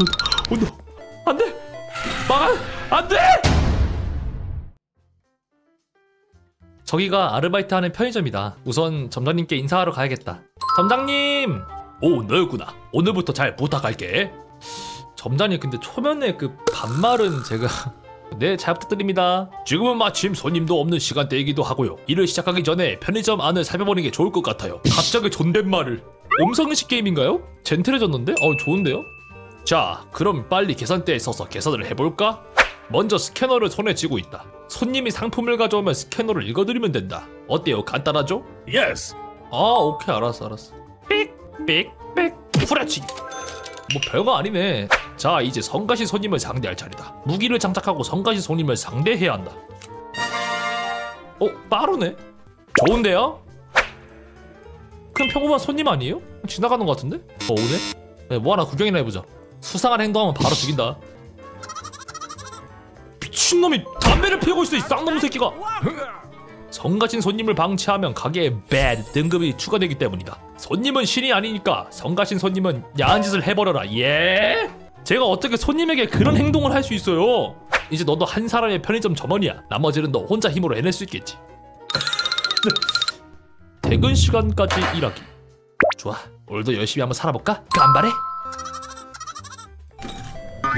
온다 온다 안돼. 막아. 안돼! 저기가 아르바이트 하는 편의점이다. 우선 점장님께 인사하러 가야겠다. 점장님! 오 너였구나. 오늘부터 잘 부탁할게. 점장님 근데 초면에 그 반말은 제가 네 잘 부탁드립니다. 지금은 마침 손님도 없는 시간대이기도 하고요. 일을 시작하기 전에 편의점 안을 살펴보는 게 좋을 것 같아요. 갑자기 존댓말을. 음성인식 게임인가요? 젠틀해졌는데? 어 좋은데요? 자 그럼 빨리 계산대에 서서 계산을 해볼까? 먼저 스캐너를 손에 쥐고 있다 손님이 상품을 가져오면 스캐너를 읽어드리면 된다 어때요 간단하죠? Yes. 아 오케이 알았어 알았어 삑삑삑 후라치기 뭐 별거 아니네 자 이제 성가시 손님을 상대할 차례다 무기를 장착하고 성가시 손님을 상대해야 한다 어 빠르네 좋은데요? 그냥 평범한 손님 아니에요? 지나가는 것 같은데? 어 오네? 네, 뭐 하나 구경이나 해보자 수상한 행동하면 바로 죽인다 미친놈이 담배를 피우고 있어 이 쌍놈 새끼가 성가신 손님을 방치하면 가게에 bad 등급이 추가되기 때문이다. 손님은 신이 아니니까 성가신 손님은 야한 짓을 해버려라. 예? 제가 어떻게 손님에게 그런 행동을 할 수 있어요? 이제 너도 한 사람의 편의점 점원이야. 나머지는 너 혼자 힘으로 해낼 수 있겠지. 퇴근 시간까지 일하기. 좋아. 오늘도 열심히 한번 살아볼까? 간발해.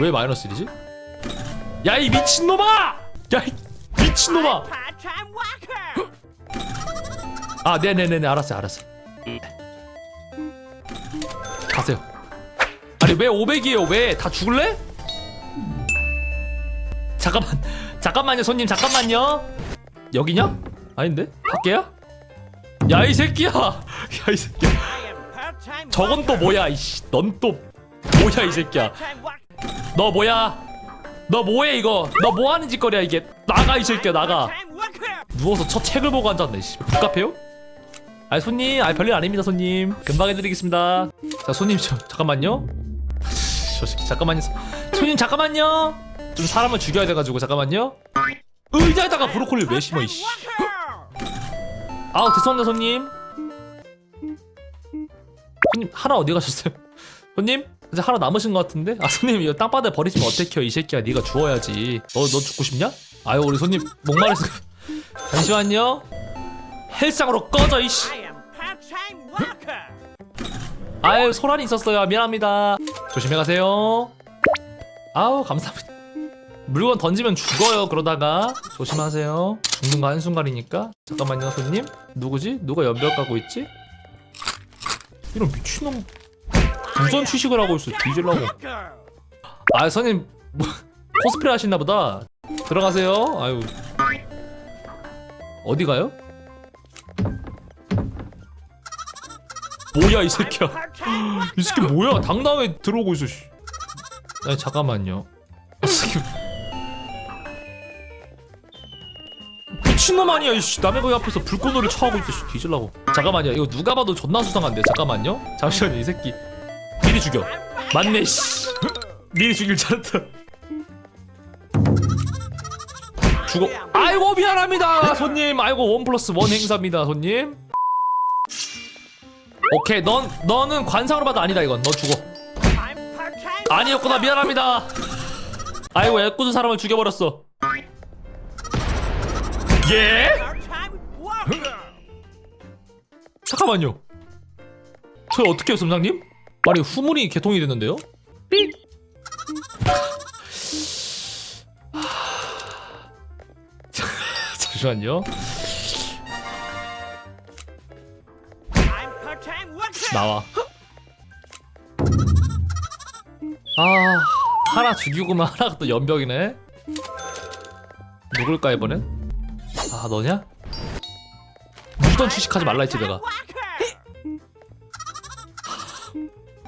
왜 마이너스 1이지? 야 이 미친놈아! 야 이 미친놈아! 아, 네네네네, 알았어요, 알았어요. 가세요. 아니, 왜 500이에요? 왜? 다 죽을래? 잠깐만, 잠깐만요, 손님, 잠깐만요. 여기냐? 아닌데? 밖에야? 야, 이 새끼야! 야, 이 새끼야. 저건 또. 뭐야, 이씨. 넌 또 뭐야, 이 새끼야. 너 뭐야? 너 뭐해, 이거? 너 뭐 하는 짓거리야, 이게? 나가, 이 새끼야, 나가. 누워서 첫 책을 보고 앉았네. 씨. 북카페요? 아 손님, 아 별일 아닙니다 손님. 금방 해드리겠습니다. 자 손님 저 잠깐만요. 저 새끼 잠깐만요. 손님 잠깐만요. 좀 사람을 죽여야 돼가지고 잠깐만요. 의자에다가 브로콜리 왜 심어 이씨. 아우 죄송합니다 손님. 손님 하나 어디 가셨어요? 손님 이제 하나 남으신 것 같은데? 아 손님 이거 땅바닥에 버리시면 어떡해요 이 새끼야 네가 주워야지. 너 너 죽고 싶냐? 아유 우리 손님 목마르서 잠시만요. 헬상으로 꺼져 이씨. 아유 소란이 있었어요 미안합니다 조심히 가세요 아우 감사합니다 물건 던지면 죽어요 그러다가 조심하세요 죽는 거 한순간이니까 잠깐만요 손님 누구지? 누가 연병 까고 있지? 이런 미친놈 무전 취식을 하고 있어 뒤질라고. 아 손님 뭐, 코스프레 하시나 보다 들어가세요 아유 어디 가요? 뭐야 이 새끼야 이 새끼 뭐야? 당당하게 들어오고 있어. 씨. 아니 잠깐만요. 이 새끼 미친놈 아니야 이씨 남의 거기 앞에서 불꽃놀이 쳐하고 있어 씨. 뒤질라고 잠깐만요 이거 누가 봐도 존나 수상한데 잠깐만요 잠시만요 이 새끼 미리 죽여. 맞네 씨. 미리 죽일 잘했다. 죽어. 아이고 미안합니다 손님. 아이고 원 플러스 원 행사입니다 손님. 오케이 넌 너는 관상으로 봐도 아니다 이건. 너 죽어. 아니었구나 미안합니다. 아이고 애꿎은 사람을 죽여버렸어. 예? 잠깐만요. 저 어떻게 해요 점장님? 말이 후문이 개통이 됐는데요? 삑 잠시만요. 나와 아 하나 죽이고만 하나가 또 연병이네 누굴까 이번엔? 아 너냐? 무전 취식하지 말라 했지 내가 Worker.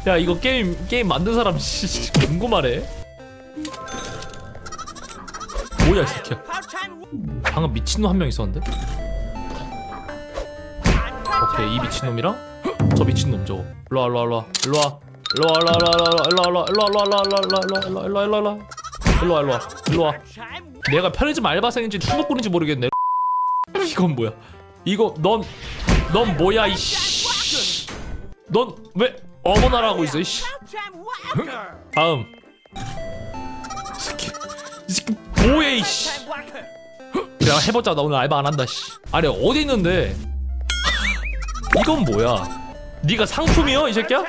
야 이거 게임 게임 만든 사람 씨, 궁금하네 뭐야 이 새끼야. 방금 미친놈 한 명 있었는데 오케이 이. 미친놈이랑 저 미친놈 저거 일로와 일로와 일로와 일로와 일로와 일로와 일로와 일로와 일로와 일로와 일로와 일로와 일로와 일로와 일로와 일로와 일로와 일로와. 내가 편의점 알바생인지 투목꾼인지 모르겠네 이건 뭐야 이거 넌 넌 뭐야 이씨 넌 왜 어머나라고 있어 이씨. 다음. 이 새끼 이 새끼 뭐해 이씨. 그냥 해보자 나 오늘 알바 안 한다 씨. 아니 어디 있는데? 이건 뭐야? 네가 상품이여 이 새끼야?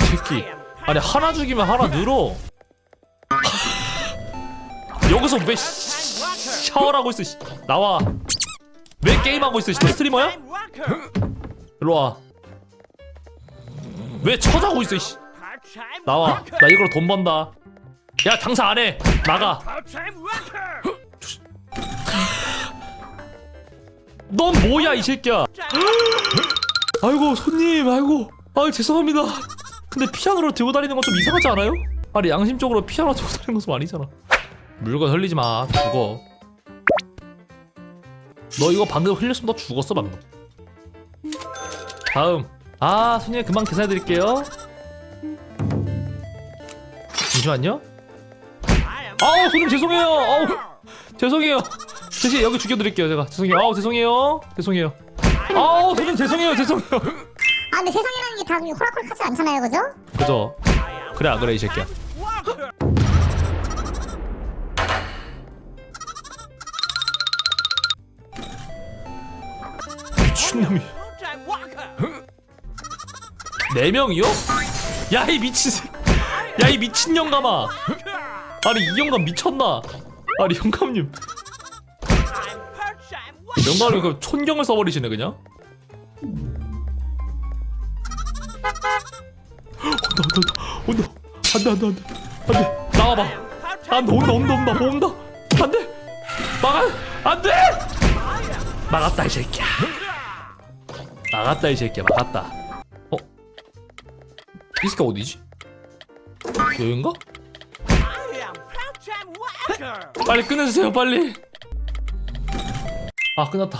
이 새끼 아니 하나 죽이면 하나 늘어. 여기서 왜 하고 있어 씨. 나와 왜 게임하고 있어 씨. 너 스트리머야? 일로와 왜 쳐자고 있어 씨. 나와. 나 이걸로 돈 번다 야 장사 안해 나가. 넌 뭐야 이 새끼야 아이고 손님 아이고 아 죄송합니다 근데 피아노를 들고 다니는 건 좀 이상하지 않아요? 아니 양심적으로 피아노 들고 다니는 건 좀 아니잖아 물건 흘리지 마 죽어 너 이거 방금 흘렸으면 너 죽었어 방금. 다음. 아 손님 금방 계산해 드릴게요. 잠시만요. 아우 손님 죄송해요. 아우. 죄송해요. 대신 여기 죽여드릴게요 제가. 죄송해요. 아우 죄송해요. 죄송해요. 아우 손님 죄송해요. 죄송해요. 아 근데 세상이라는 게 다 호락호락하지 않잖아요 그죠? 그죠? 그래 안 그래 이 새끼야 미친놈이. 네 명이요? 야 이 미친 새 야 이 미친 영감아 아니 이 영감 미쳤나? 아니 영감님. 영감님 그 촌경을 써버리시네 그냥? 온다 온다. 온다. 안돼 안돼 안돼. 안돼. 나와봐. 안돼 온다 온다 온다. 온다. 안돼. 막아. 안돼. 막았다 이 새끼야 막았다 이 새끼야. 막았다. 어? 이 새끼 어디지? 여긴가? 빨리 끝내주세요 빨리. 아 끝났다.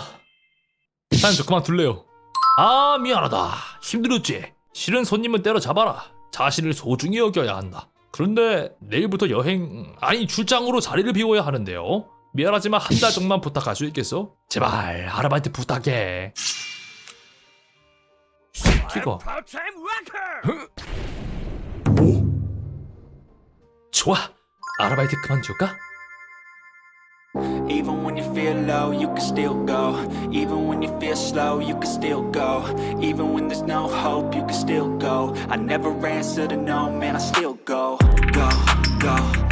사장님 저 그만 둘래요. 아 미안하다. 힘들었지. 실은 손님은 때려잡아라. 자신을 소중히 여겨야 한다. 그런데 내일부터 여행 아니 출장으로 자리를 비워야 하는데요. 미안하지만 한 달 정도만 부탁할 수 있겠어? 제발 아르바이트 부탁해 이 새끼가 Part-time worker. 좋아 아르바이트 그만둘까? Even when you feel low, you can still go. Even when you feel slow, you can still go. Even when there's no hope, you can still go. I never answer to no, man, I still go. Go, go.